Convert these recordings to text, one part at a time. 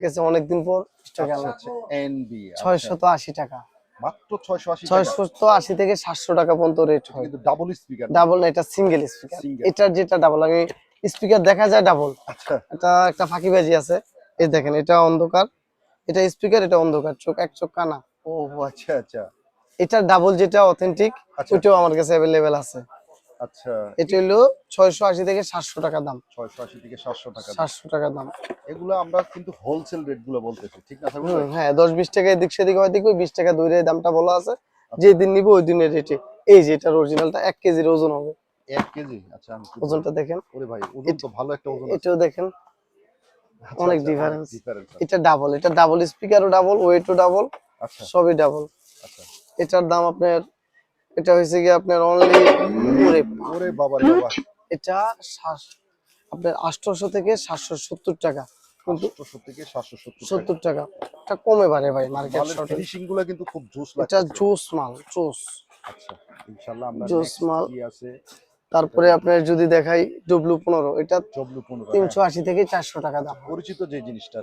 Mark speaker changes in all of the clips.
Speaker 1: গেছে অনেকদিন পর স্টকে আনলাম
Speaker 2: আচ্ছা। এনবি
Speaker 1: ছয়শত আশি টাকা।
Speaker 2: মাত্র 680 টাকা।
Speaker 1: ছয়শত আশি থেকে সাতশো টাকা পর্যন্ত রেট হয়।
Speaker 2: কিন্তু ডাবল স্পিকার
Speaker 1: ডাবল না এটা সিঙ্গেল স্পিকার। এটার যেটা ডাবল আমি স্পিকার দেখা যায় ডাবল
Speaker 2: আচ্ছা।
Speaker 1: এটা একটা ফাঁকিবাজি আছে। এই দেখেন এটা অন্ধকার। এটা স্পিকার এটা অন্ধকার। চোখ এক চোখ কানা।
Speaker 2: ও আচ্ছা আচ্ছা।
Speaker 1: এটা ডাবল যেটা অথেন্টিক
Speaker 2: আচ্ছা।
Speaker 1: ওইটাও আমার কাছে অ্যাভেলেবেল আছে।
Speaker 2: আচ্ছা
Speaker 1: এটা হলো ছয়শো আশি থেকে সাতশো টাকা দাম।
Speaker 2: 680 থেকে 700 টাকা
Speaker 1: সাতশো টাকা দাম।
Speaker 2: এগুলো আমরা কিন্তু হোলসেল রেটগুলো বলতেছি ঠিক না
Speaker 1: হ্যাঁ দশ বিশ টাকা এদিক সেদিক হয় ওই বিশ টাকা দূরে দামটা বলা আছে।
Speaker 2: আচ্ছা।
Speaker 1: যে দিন নিবো ওই দিনের রেটে এই যে এটার অরিজিনালটা এক কেজির ওজন হবে।
Speaker 2: 1 কেজি? আচ্ছা আমি
Speaker 1: ওজনটা দেখেন।
Speaker 2: ওরে ভাই ওজন তো ভালো একটা ওজন
Speaker 1: এটাও দেখেন।
Speaker 2: আচ্ছা,
Speaker 1: অনেক
Speaker 2: আছে।
Speaker 1: এটা ডাবল এটা ডাবল স্পিকারও ডাবল ওয়েটও ডাবল
Speaker 2: আচ্ছা।
Speaker 1: সবই ডাবল
Speaker 2: আচ্ছা।
Speaker 1: এটার দাম আপনার এটা হয়েছে কি আপনার অনলি
Speaker 2: ওরে বাবা। বাবা
Speaker 1: এটা আপনার আটশোশো থেকে সাতশো সত্তর টাকা। কিন্তু
Speaker 2: থেকে 770 টাকা।
Speaker 1: সত্তর টাকা। এটা কমে পারে ভাই মার্কেট
Speaker 2: ফিনিশিংগুলো কিন্তু খুব জোস
Speaker 1: এটা
Speaker 2: লাগছে
Speaker 1: মাল জুস
Speaker 2: আচ্ছা ইনশাআল্লাহ আমরা
Speaker 1: জোস মাল।
Speaker 2: কি আছে?
Speaker 1: তারপরে আপনার যদি দেখাই ডব্লু পনেরো এটা
Speaker 2: 15
Speaker 1: তিনশো আশি থেকে চারশো টাকা দাম।
Speaker 2: পরিচিত যে জিনিসটা।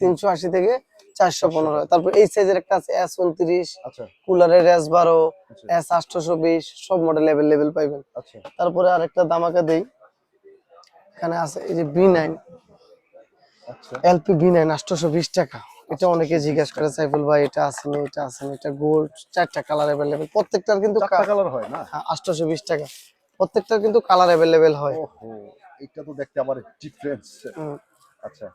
Speaker 1: তিনশো আশি থেকে চারশো পনেরো। তারপর এই সাইজের একটা আছে এস উনত্রিশ
Speaker 2: আচ্ছা।
Speaker 1: কুলারের এস বারো
Speaker 2: আচ্ছা।
Speaker 1: এস আটশোশো বিশ সব মডেল অ্যাভেলেবেল পাইবেন।
Speaker 2: আচ্ছা।
Speaker 1: তারপরে আরেকটা দামাকা দেই। এখানে আছে এই যে বি নাইন
Speaker 2: আচ্ছা।
Speaker 1: এলপি বি নাইন আটশোশো বিশ টাকা। এটা অনেকে জিজ্ঞেস করে সাইফুল ভাই এটা আসেনি এটা আসেনি এটা গোল্ড চারটা কালার অ্যাভেলেবেল প্রত্যেকটার কিন্তু
Speaker 2: কালার হয় না?
Speaker 1: আটশোশো বিশ টাকা। প্রত্যেকটার কিন্তু কালার অ্যাভেলেবেল হয়।
Speaker 2: এটা তো দেখতে আবার ডিফারেন্স। আচ্ছা।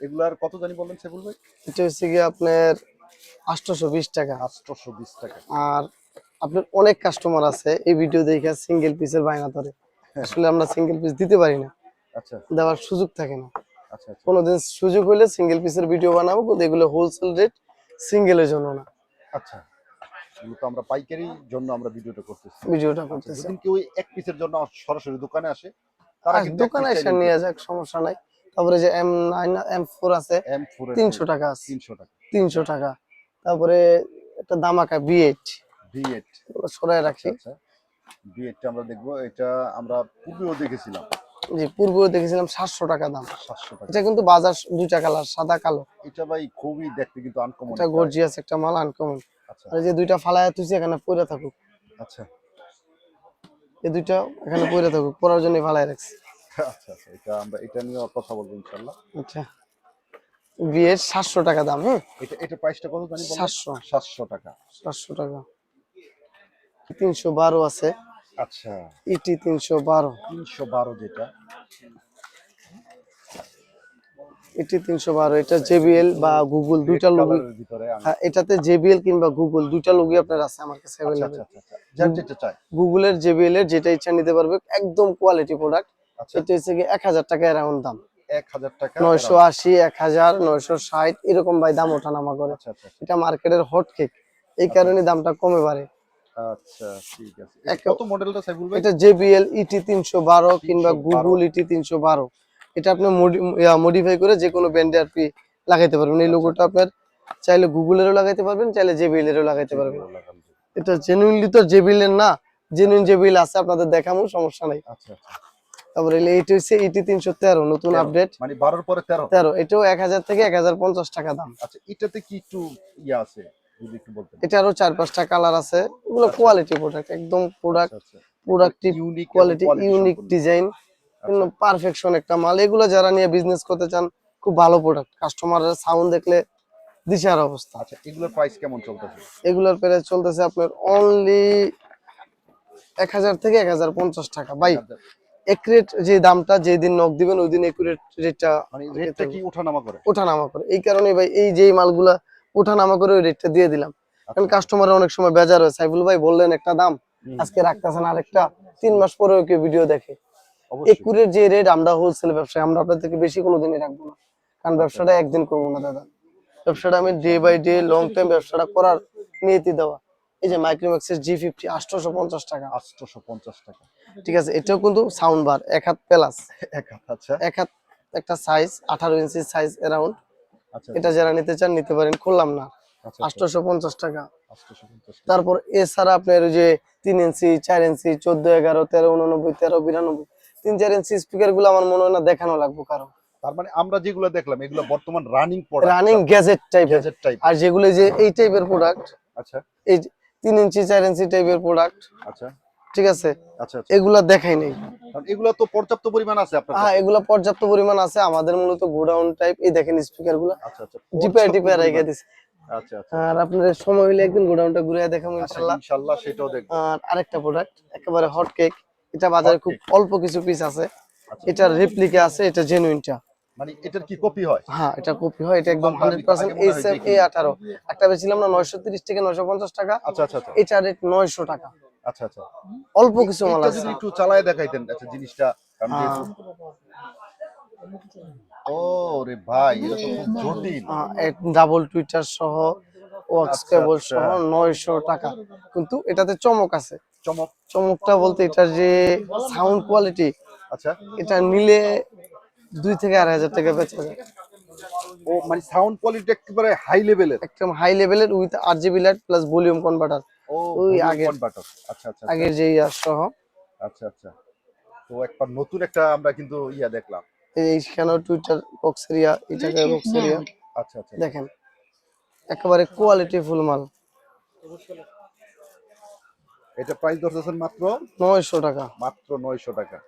Speaker 2: এগুলার কত জানি বললেন সেগুলো ভাই?
Speaker 1: এটা হচ্ছে গিয়ে আপনার আটশোশো বিশ টাকা।
Speaker 2: 820 টাকা।
Speaker 1: আর আপনার অনেক কাস্টমার আছে এই ভিডিও দেখে সিঙ্গেল পিসের বায়না ধরে। আসলে আমরা সিঙ্গেল পিস দিতে পারি না।
Speaker 2: আচ্ছা।
Speaker 1: দেওয়ার সুযোগ থাকে না।
Speaker 2: আচ্ছা আচ্ছা।
Speaker 1: কোনোদিন সুযোগ হলে সিঙ্গেল পিসের ভিডিও বানাবো কিন্তু এগুলো হোলসেল রেট সিঙ্গেলের জন্য না।
Speaker 2: আচ্ছা। আমরা পাইকারি জন্য আমরা ভিডিওটা করতেছি।
Speaker 1: ভিডিওটা করতেছি।
Speaker 2: যদি কেউ এক পিসের জন্য সরাসরি দোকানে আসে তারা
Speaker 1: আর দোকানে এসে নিয়ে যাক সমস্যা নাই। তারপরে যে এম নাইন এম ফোর আছে তিনশো টাকা আছে।
Speaker 2: তিনশো টাকা।
Speaker 1: তিনশো টাকা। তারপরে একটা Dhamaka B eight
Speaker 2: V eight
Speaker 1: সরাই রাখি।
Speaker 2: আচ্ছা ভি এইটটা আমরা দেখব এটা আমরা পূর্বেও দেখেছিলাম।
Speaker 1: জি পূর্বেও দেখেছিলাম সাতশো টাকা দাম।
Speaker 2: সাতশো টাকা।
Speaker 1: এটা কিন্তু বাজার দুইটা কালার সাদা কালো।
Speaker 2: এটা ভাই খুবই দেখতে কিন্তু আনকমন
Speaker 1: এটা গর্জিয়াস একটা মাল আনকমন
Speaker 2: আচ্ছা।
Speaker 1: আর এই যে দুইটা ফালায় তুই এখানে পরে থাকুক।
Speaker 2: আচ্ছা।
Speaker 1: এই দুইটা এখানে পরে থাকুক পরার জন্য ফালায় রাখছি।
Speaker 2: আচ্ছা আচ্ছা এটা আমরা এটা নিয়ে কথা বলব ইনশাল্লাহ
Speaker 1: আচ্ছা। বিয়ের সাতশো টাকা দাম হ্যাঁ
Speaker 2: এটা এটা প্রাইসটা কত জানি
Speaker 1: সাতশো।
Speaker 2: সাতশো টাকা।
Speaker 1: সাতশো টাকা। তিনশো বারো আছে।
Speaker 2: আচ্ছা।
Speaker 1: ইটি তিনশো বারো।
Speaker 2: তিনশো বারো যেটা।
Speaker 1: ইটি তিনশো বারো এটা জেবিএল বা গুগল দুইটা লোগো হ্যাঁ এটাতে জেবিএল কিংবা গুগল দুইটা লোগই আপনার আছে আমার কাছে
Speaker 2: আচ্ছা
Speaker 1: অ্যাভেলেবেল
Speaker 2: আচ্ছা আচ্ছা চাই।
Speaker 1: গুগলের জেবিএল এর যেটা ইচ্ছা নিতে পারবে একদম কোয়ালিটি প্রোডাক্ট
Speaker 2: আচ্ছা
Speaker 1: এটা হচ্ছে কি এক হাজার টাকা অ্যারাউন্ড দাম।
Speaker 2: এক হাজার টাকা
Speaker 1: নয়শো আশি এক হাজার নয়শো ষাট এরকম ভাই দাম ওঠানামা করে।
Speaker 2: আচ্ছা আচ্ছা
Speaker 1: এটা মার্কেটের হট কেক এই কারণে দামটা কমে বাড়ে।
Speaker 2: আচ্ছা ঠিক আছে। কত মডেলটা সাইবুল ভাই?
Speaker 1: এটা জেবিএল ইটি তিনশো বারো কিংবা
Speaker 2: 312
Speaker 1: গুগল ইটি তিনশো বারো। এটা আপনি মডিফাই করে যে কোনো ব্র্যান্ডে আর কি লাগাইতে পারবেন। এই লোগোটা আপনার চাইলে লাগাইতে পারবেন চাইলে এরও লাগাইতে পারবেন। এটা জেনুইনলি তো এর না জেনুইন আছে আপনাদের দেখামো সমস্যা নাই।
Speaker 2: আচ্ছা আচ্ছা।
Speaker 1: তারপরে এইটা হচ্ছে ইটি তিনশো তেরো নতুন আপডেট
Speaker 2: মানে বারোর পরে তেরো?
Speaker 1: তেরো এটাও এক হাজার থেকে এক হাজার পঞ্চাশ টাকা দাম।
Speaker 2: আচ্ছা এটাতে কি একটু ইয়ে আছে
Speaker 1: এটারও চার পাঁচটা কালার আছে। এগুলো কোয়ালিটি প্রোডাক্ট একদম প্রোডাক্ট
Speaker 2: আচ্ছা আচ্ছা।
Speaker 1: Productive
Speaker 2: unique
Speaker 1: quality unique design perfection একটা মাল। এগুলো যারা নিয়ে বিজনেস করতে চান খুব ভালো প্রোডাক্ট কাস্টমারের সাউন্ড দেখলে দিশার অবস্থা।
Speaker 2: আচ্ছা এগুলোর প্রাইস কেমন চলতেছে?
Speaker 1: এগুলোর প্রাইস চলতেছে আপনার অনলি এক হাজার থেকে এক হাজার পঞ্চাশ টাকা। বাই একুরেট যে দামটা যে দিন নক দিবেন ওই দিন একুরেট রেটটা
Speaker 2: মানে রেটটা কি ওঠানামা করে?
Speaker 1: ওঠানামা করে। এই কারণে ভাই এই যে মালগুলা ওঠানামা করে ওই রেটটা দিয়ে দিলাম। কারণ কাস্টমারের অনেক সময় বেজার হয়। সাইফুল ভাই বললেন একটা দাম। আজকে রাখতেছেন আরেকটা। তিন মাস পরেও কেউ ভিডিও দেখে। একুরের যে রেট আমরা হোলসেল ব্যবসায় আমরা আপনার থেকে বেশি কোনোদিনই রাখব না। কারণ ব্যবসাটা একদিন করব না দাদা। ব্যবসাটা আমি day by day long time ব্যবসাটা করার নিয়তি দেওয়া। এই যে মাইক্রোম্যাক্সের জি ফিফটি আটশোশো পঞ্চাশ টাকা।
Speaker 2: আটশোশো পঞ্চাশ টাকা।
Speaker 1: ঠিক আছে এটাও কিন্তু সাউন্ড বার এক হাত প্লাস
Speaker 2: এক হাত আচ্ছা।
Speaker 1: এক হাত একটা সাইজ আঠারো ইঞ্চি সাইজ অ্যারাউন্ড
Speaker 2: আচ্ছা।
Speaker 1: এটা যারা নিতে চান নিতে পারেন খুললাম না।
Speaker 2: আচ্ছা
Speaker 1: আটশোশো পঞ্চাশ টাকা। তারপর এছাড়া আপনার ওই যে তিন ইঞ্চি চার ইঞ্চি চোদ্দ এগারো তেরো উননব্বই তেরো বিরানব্বই তিন চার ইঞ্চি স্পিকারগুলো আমার মনে হয় না দেখানো লাগবো কারও।
Speaker 2: তার মানে আমরা যেগুলো দেখলাম এগুলো বর্তমান রানিং
Speaker 1: রানিং গ্যাজেট টাইপের
Speaker 2: গ্যাজেট টাইপ
Speaker 1: আর যেগুলো যে এই টাইপের প্রোডাক্ট
Speaker 2: আচ্ছা।
Speaker 1: এই তিন ইঞ্চি চার ইঞ্চি টাইপের প্রোডাক্ট
Speaker 2: আচ্ছা।
Speaker 1: ঠিক আছে?
Speaker 2: আচ্ছা আচ্ছা।
Speaker 1: এগুলা দেখাই নেই।
Speaker 2: এগুলো তো পর্যাপ্ত পরিমাণ আছে আপনার
Speaker 1: হ্যাঁ এগুলা পর্যাপ্ত পরিমাণ আছে। আমাদের মূলত গোডাউন টাইপ এই দেখেন স্পিকারগুলা।
Speaker 2: আচ্ছা আচ্ছা।
Speaker 1: রেখে
Speaker 2: পরিমাণ।
Speaker 1: দিছে।
Speaker 2: আচ্ছা আচ্ছা।
Speaker 1: আর আপনাদের সময় হলে একদিন গোডাউনটা ঘুরে দেখাবো
Speaker 2: ইনশাআল্লাহ সেটাও দেখব।
Speaker 1: আর আরেকটা প্রোডাক্ট একেবারে হট কেক এটা বাজারে খুব অল্প কিছু পিস আছে। এটার রেপ্লিকা আছে এটা জেনুইনটা
Speaker 2: মানে এটার কি কপি হয়?
Speaker 1: হ্যাঁ এটা কপি হয় এটা একদম এই সেম একটা না থেকে টাকা।
Speaker 2: আচ্ছা আচ্ছা আচ্ছা।
Speaker 1: এটা রেট নয়শো টাকা।
Speaker 2: আচ্ছা আচ্ছা।
Speaker 1: অল্প কিছু মাল আছে।
Speaker 2: যদি একটু চালায় দেখাইতেন আচ্ছা জিনিসটা কারণ
Speaker 1: হ্যাঁ।
Speaker 2: যেহেতু- ও রে ভাই এটা তো খুব জটিল।
Speaker 1: ডাবল টুইটার সহ ওয়াক্স কেবল। সহ নয়শো টাকা। কিন্তু এটাতে চমক আছে।
Speaker 2: চমক?
Speaker 1: চমকটা বলতে এটার যে সাউন্ড কোয়ালিটি
Speaker 2: আচ্ছা।
Speaker 1: এটা নিলে দুই থেকে আড়াই হাজার টাকা বেচা যায়।
Speaker 2: ও মানে সাউন্ড কোয়ালিটি একেবারে হাই লেভেলের
Speaker 1: একদম হাই লেভেলের with R GB light plus volume converter
Speaker 2: ও
Speaker 1: ওই আগে
Speaker 2: converter। আচ্ছা আচ্ছা আচ্ছা,
Speaker 1: আগের যে ইয়ার
Speaker 2: আচ্ছা আচ্ছা। তো একবার নতুন একটা আমরা কিন্তু ইয়া দেখলাম।
Speaker 1: এইখানেও টুইটার বক্স এরিয়া এই জায়গায় বক্স এরিয়া
Speaker 2: আচ্ছা আচ্ছা
Speaker 1: দেখেন একেবারে কোয়ালিটি ফুল মাল।
Speaker 2: এটা প্রাইস ধরতেছেন মাত্র?
Speaker 1: নয়শো টাকা।
Speaker 2: মাত্র নয়শো টাকা।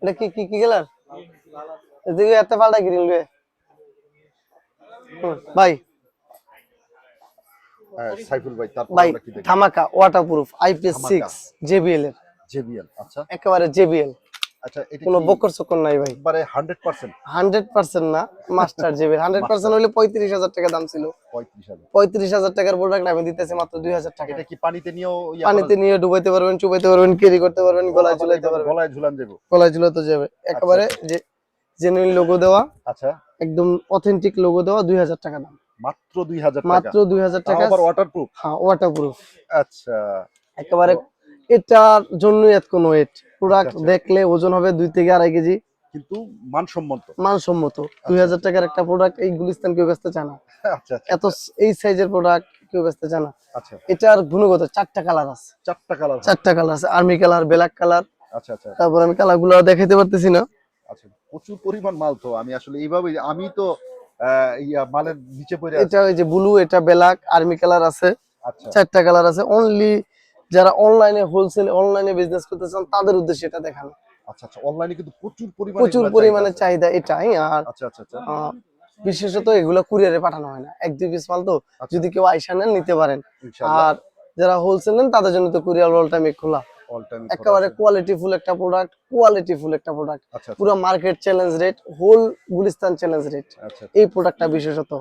Speaker 1: এটা কি কি কি গেলার এদিকে একটা পাল্টা নিবে হুম, ভাই।
Speaker 2: হ্যাঁ, সাইফুল ভাই তারপর আমরা কি দেখি
Speaker 1: ধামাকা ওয়াটারপ্রুফ আইপিএস জেবিএল এর।
Speaker 2: জেবিএল আচ্ছা।
Speaker 1: একেবারে জেবিএল
Speaker 2: আচ্ছা এটা
Speaker 1: কোনো বকর চকর নাই ভাই।
Speaker 2: পার্সেন্ট
Speaker 1: হান্ড্রেড পার্সেন্ট না মাস্টার হান্ড্রেড পার্সেন্ট হলে পঁয়ত্রিশ হাজার টাকা দাম ছিল।
Speaker 2: পঁয়ত্রিশ হাজার।
Speaker 1: পঁয়ত্রিশ হাজার টাকার প্রোডাক্ট আমি দিতেছি মাত্র দুই হাজার টাকা।
Speaker 2: এটা কি পানিতে ইয়া
Speaker 1: পানিতে নিয়ে ডুবাইতে পারবেন চুবাইতে পারবেন ক্যারি করতে পারবেন গলায় ঝুলাইতে পারবেন।
Speaker 2: গলায় ঝুলান যাব।
Speaker 1: গলায় ঝুলাতে যাবে। একেবারে যে জেনুইন লোগো দেওয়া
Speaker 2: আচ্ছা।
Speaker 1: একদম অথেন্টিক লোগো দেওয়া দুই হাজার টাকা দাম।
Speaker 2: মাত্র দুই হাজার টাকা।
Speaker 1: মাত্র দুই হাজার
Speaker 2: তাও
Speaker 1: টাকা।
Speaker 2: আবার ওয়াটারপ্রুফ
Speaker 1: হ্যাঁ ওয়াটারপ্রুফ
Speaker 2: আচ্ছা।
Speaker 1: একেবারে এটার জন্যই এত কোনো ওয়েট প্রোডাক্ট
Speaker 2: আচ্ছা।
Speaker 1: দেখলে ওজন হবে দুই থেকে আড়াই কেজি।
Speaker 2: কিন্তু মানসম্মত।
Speaker 1: মানসম্মত। দুই হাজার টাকার একটা প্রোডাক্ট এই গুলিস্তান কেউ বেচতে চায় না।
Speaker 2: আচ্ছা আচ্ছা
Speaker 1: এত এই সাইজের প্রোডাক্ট কেউ বেচতে চায় না।
Speaker 2: আচ্ছা
Speaker 1: এটার গুণগত চারটা কালার আছে।
Speaker 2: চারটা কালার
Speaker 1: চারটা কালার আছে। আর্মি কালার ব্ল্যাক কালার
Speaker 2: আচ্ছা আচ্ছা।
Speaker 1: তারপর আমি কালারগুলো দেখাইতে পারতেছি না।
Speaker 2: আচ্ছা প্রচুর পরিমাণ মাল তো। আমি আসলে এইভাবে আমি তো ইয়া মালের নিচে পড়ে
Speaker 1: এটা ওই যে ব্লু এটা ব্ল্যাক আর্মি কালার আছে।
Speaker 2: আচ্ছা।
Speaker 1: চারটা কালার আছে। অনলি যারা অনলাইনে হোলসেল অনলাইনে বিজনেস করতে চান তাদের উদ্দেশ্যে এটা দেখানো।
Speaker 2: আচ্ছা আচ্ছা অনলাইনে কিন্তু প্রচুর পরিমাণে
Speaker 1: প্রচুর পরিমাণে
Speaker 2: চাহিদা
Speaker 1: এটাই আর
Speaker 2: আচ্ছা আচ্ছা আচ্ছা।
Speaker 1: বিশেষত এগুলো কুরিয়ারে পাঠানো হয় না। এক দুই পিস মাল তো
Speaker 2: আচ্ছা।
Speaker 1: যদি কেউ আইসা নেন নিতে পারেন। আর যারা হোলসেল নেন তাদের জন্য তো কুরিয়ার অল টাইম খোলা। একেবারে কোয়ালিটি ফুল একটা প্রোডাক্ট কোয়ালিটি ফুল একটা প্রোডাক্ট
Speaker 2: আচ্ছা আচ্ছা।
Speaker 1: পুরো market challenge rate whole Gulistan challenge rate এই প্রোডাক্টটা বিশেষত।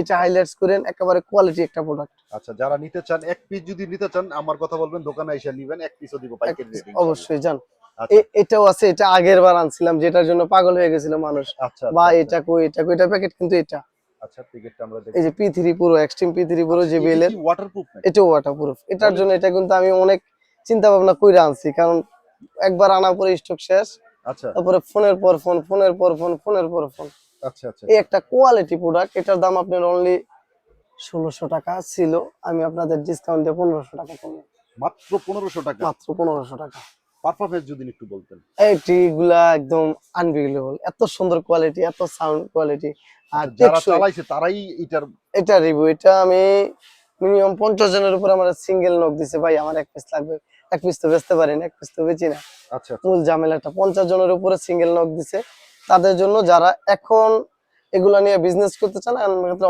Speaker 1: এটা হাইলাইটস করেন একেবারে কোয়ালিটি একটা প্রোডাক্ট
Speaker 2: আচ্ছা যারা নিতে চান এক পিস যদি নিতে চান আমার কথা বলবেন দোকানে এসে নিবেন এক পিসও দিব পাইকারি রেটে
Speaker 1: অবশ্যই জান।
Speaker 2: আচ্ছা।
Speaker 1: এটাও আছে এটা আগের বার আনছিলাম যেটার জন্য পাগল হয়ে গেছিল মানুষ।
Speaker 2: আচ্ছা
Speaker 1: বা এটা কই এটা কই এটা প্যাকেট কিন্তু এটা।
Speaker 2: আচ্ছা টিকেটটা আমরা দেখি।
Speaker 1: এই যে পি পুরো এক্সট্রিম পি পুরো যে বেল এর
Speaker 2: ওয়াটারপ্রুফ
Speaker 1: এটাও ওয়াটারপ্রুফ এটার জন্য এটা কিন্তু আমি অনেক চিন্তা ভাবনা কইরা আনছি কারণ একবার আনার পরে স্টক শেষ
Speaker 2: আচ্ছা।
Speaker 1: তারপরে ফোনের পর ফোন ফোনের পর ফোন ফোনের পর ফোন।
Speaker 2: আচ্ছা আচ্ছা।
Speaker 1: এই একটা কোয়ালিটি প্রোডাক্ট এটার দাম আপনার অনলি ষোলোশো টাকা ছিল আমি আপনাদের ডিসকাউন্ট দিয়ে পনেরোশো টাকা করব
Speaker 2: মাত্র পনেরোশো টাকা?
Speaker 1: মাত্র পনেরোশো টাকা।
Speaker 2: পারফরমেন্স যদি একটু বলতেন।
Speaker 1: এইটি গুলা একদম আনবিলিভেবল এত সুন্দর কোয়ালিটি এত সাউন্ড কোয়ালিটি আর
Speaker 2: আচ্ছা, যারা চালাইছে তারাই এটার
Speaker 1: এটা রিভিউ এটা আমি মিনিমাম পঞ্চাশ জনের উপর আমার সিঙ্গেল নক দিছে। ভাই আমার এক পিস লাগবে। এক পিস তো বেচতে পারি না এক পিস তো বেচি না।
Speaker 2: আচ্ছা আচ্ছা।
Speaker 1: মূল ঝামেলাটা পঞ্চাশ জনের উপরে সিঙ্গেল নক দিছে। তাদের জন্য যারা এখন এগুলা নিয়ে বিজনেস করতে চান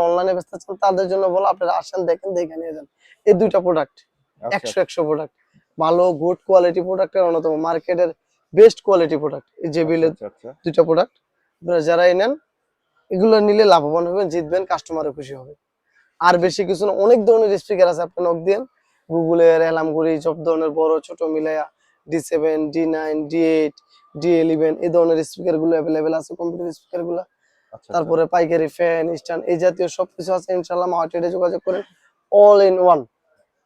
Speaker 1: অনলাইনে বেচতে চান তাদের জন্য বলো আপনারা আসেন দেখেন দেখে নিয়ে যান। এই দুইটা প্রোডাক্ট
Speaker 2: আচ্ছা
Speaker 1: একশো একশো প্রোডাক্ট ভালো গুড কোয়ালিটি প্রোডাক্টের অন্যতম মার্কেটের বেস্ট কোয়ালিটি প্রোডাক্ট এই যে
Speaker 2: আচ্ছা আচ্ছা
Speaker 1: দুইটা প্রোডাক্ট যারা যারাই নেন এগুলো নিলে লাভবান হবেন জিতবেন কাস্টমারও খুশি হবে। আর বেশি কিছু না অনেক ধরনের স্পিকার আছে আপনি নক দিন গুগলের এলামগুড়ি সব ধরনের বড় ছোট মিলাইয়া D seven D nine D eight D eleven এই ধরনের স্পিকারগুলো অ্যাভেলেবেল আছে কম্পিউটার স্পিকারগুলো।
Speaker 2: আচ্ছা
Speaker 1: তারপরে পাইকারি ফ্যান স্ট্যান্ড এই জাতীয় সবকিছু আছে ইনশাল্লাহ মার্কেটে যোগাযোগ করেন অল ইন ওয়ান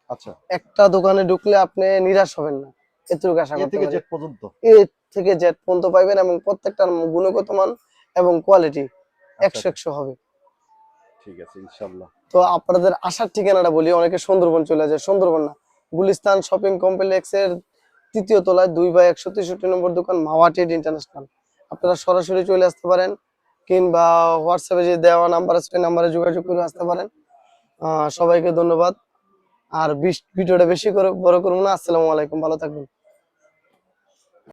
Speaker 2: আচ্ছা।
Speaker 1: একটা দোকানে ঢুকলে আপনি নিরাশ হবেন না এতটুকু আশা করতে
Speaker 2: থেকে জেট পর্যন্ত?
Speaker 1: এ থেকে জেড পর্যন্ত পাইবেন এবং প্রত্যেকটার গুণগত মান এবং কোয়ালিটি
Speaker 2: আচ্ছা,
Speaker 1: একশো একশো হবে।
Speaker 2: ঠিক আছে, ইনশাল্লাহ।
Speaker 1: তো আপনাদের আসার ঠিকানাটা বলি, অনেকে সুন্দরবন চলে যায়, সুন্দরবন না। গুলিস্তান শপিং কমপ্লেক্সের তৃতীয় তলায় দুই বাই একশো তেষট্টি নম্বর দোকান, মাওয়া ইন্টারন্যাশনাল। আপনারা সরাসরি চলে আসতে পারেন, কিংবা হোয়াটসঅ্যাপে যে দেওয়া নাম্বার আছে, সেই নাম্বারে যোগাযোগ করে আসতে পারেন। সবাইকে ধন্যবাদ। আর ভিডিওটা বেশি করে বড় করব না। আসসালামু আলাইকুম, ভালো থাকবেন।